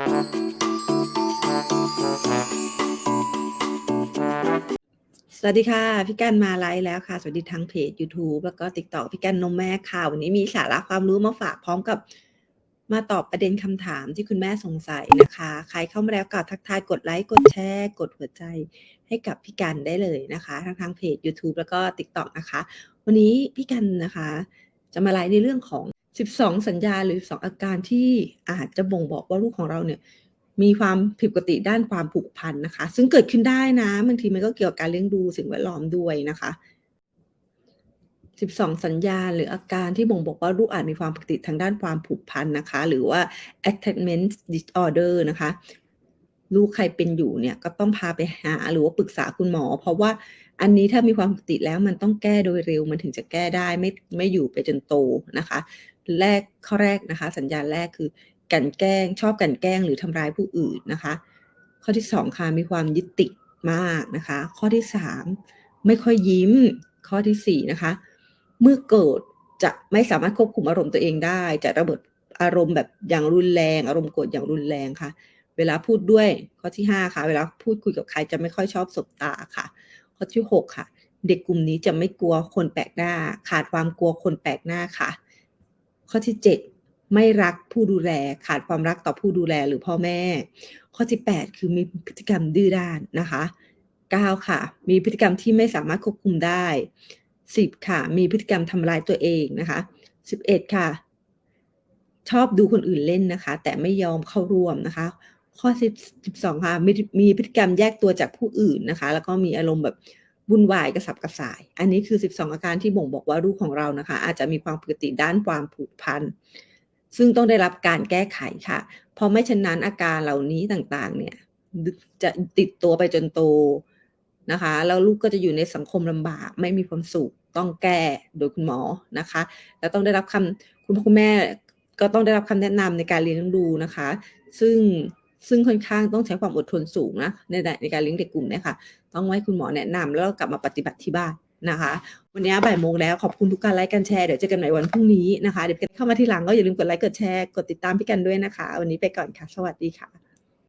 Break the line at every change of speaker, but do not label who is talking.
สวัสดีค่ะ พี่กันมาไลฟ์แล้วค่ะ สวัสดีทางเพจ YouTube แล้วก็ TikTok พี่กันนมแม่ค่ะ วันนี้มีสาระความรู้มาฝากพร้อมกับมาตอบประเด็นคำถามที่คุณแม่สงสัยนะคะ ใครเข้ามาแล้วก็ทักทายกดไลค์กดแชร์กดหัวใจให้กับพี่กันได้เลยนะคะ ทั้งทางเพจ YouTube แล้วก็ TikTok นะคะ วันนี้พี่กันนะคะ จะมาไลฟ์ในเรื่องของ 12 สัญญาหรือ 12 อาการที่อาจจะบ่งบอกว่าลูกของเราเนี่ยมีความผิดปกติด้านความผูกพันนะคะ ซึ่งเกิดขึ้นได้นะบางทีมันก็เกี่ยวกับการเลี้ยงดูสิ่งแวดล้อมด้วยนะคะ 12 สัญญาหรืออาการที่บ่งบอกว่าลูกอาจมีความผิดปกติทางด้านความผูกพันนะคะ หรือว่า attachment disorder นะคะ ลูกใครเป็นอยู่เนี่ยก็ต้องพาไปหาหรือว่าปรึกษาคุณหมอ เพราะว่าอันนี้ถ้ามีความผิดปกติแล้วมันต้องแก้โดยเร็วมันถึงจะแก้ได้ไม่ไม่อยู่ไปจนโตนะคะ แรกข้อแรกนะคะ สัญญาณแรกคือกันแกล้ง ชอบกันแกล้งหรือทำร้ายผู้อื่นนะคะ ข้อที่สองค่ะมีความยึดติดมากนะคะ ข้อที่สามไม่ค่อยยิ้ม ข้อที่สี่นะคะ เมื่อเกิดจะไม่สามารถควบคุมอารมณ์ตัวเองได้ จะระเบิดอารมณ์แบบอย่างรุนแรง อารมณ์โกรธอย่างรุนแรงค่ะ เวลาพูดด้วย ข้อที่ห้าค่ะ เวลาพูดคุยกับใครจะไม่ค่อยชอบสบตาค่ะ ข้อที่หกค่ะ เด็กกลุ่มนี้จะไม่กลัวคนแปลกหน้า ขาดความกลัวคนแปลกหน้าค่ะ ข้อที่เจ็ดไม่รักผู้ดูแลขาดความรักต่อผู้ดูแลหรือพ่อแม่ ข้อที่ 8 คือมีพฤติกรรมดื้อด้านนะคะ9ค่ะ มีพฤติกรรมที่ไม่สามารถควบคุมได้ 10 ค่ะ มีพฤติกรรมทำร้ายตัวเองนะคะ 11 ค่ะ ชอบดูคนอื่นเล่นนะคะ แต่ไม่ยอมเข้าร่วมนะคะ ข้อ10 12ค่ะมีมีพฤติกรรมแยกตัวจากผู้อื่นนะคะ แล้วก็มีอารมณ์แบบ วุ่นวายกระสับกระส่าย อันนี้คือ 12 อาการที่บ่งบอกว่าลูกของเรานะคะ อาจจะมีความผิดปกติด้านความผูกพันซึ่งต้องได้รับการแก้ไขค่ะ เพราะไม่เช่นนั้นอาการเหล่านี้ต่างๆ เนี่ยจะติดตัวไปจนโตนะคะแล้วลูกก็จะอยู่ในสังคมลำบาก ไม่มีความสุขต้องแก้โดยคุณหมอนะคะ แล้วต้องได้รับคำคุณพ่อคุณแม่ก็ต้องได้รับคำแนะนำในการเลี้ยงดูนะคะ ซึ่ง ซึ่งค่อนข้างต้องใช้ความอดทนสูงนะในในการเลี้ยงเด็กกลุ่มเนี่ยค่ะ ต้องให้คุณหมอแนะนำแล้วก็กลับมาปฏิบัติที่บ้านนะคะ วันนี้บ่ายโมงแล้วขอบคุณทุกการไลค์การแชร์ เดี๋ยวเจอกันใหม่วันพรุ่งนี้นะคะ เดี๋ยวเข้ามาที่หลังก็อย่าลืมกดไลค์กดแชร์กดติดตามพี่กันด้วยนะคะ วันนี้ไปก่อนค่ะ สวัสดีค่ะ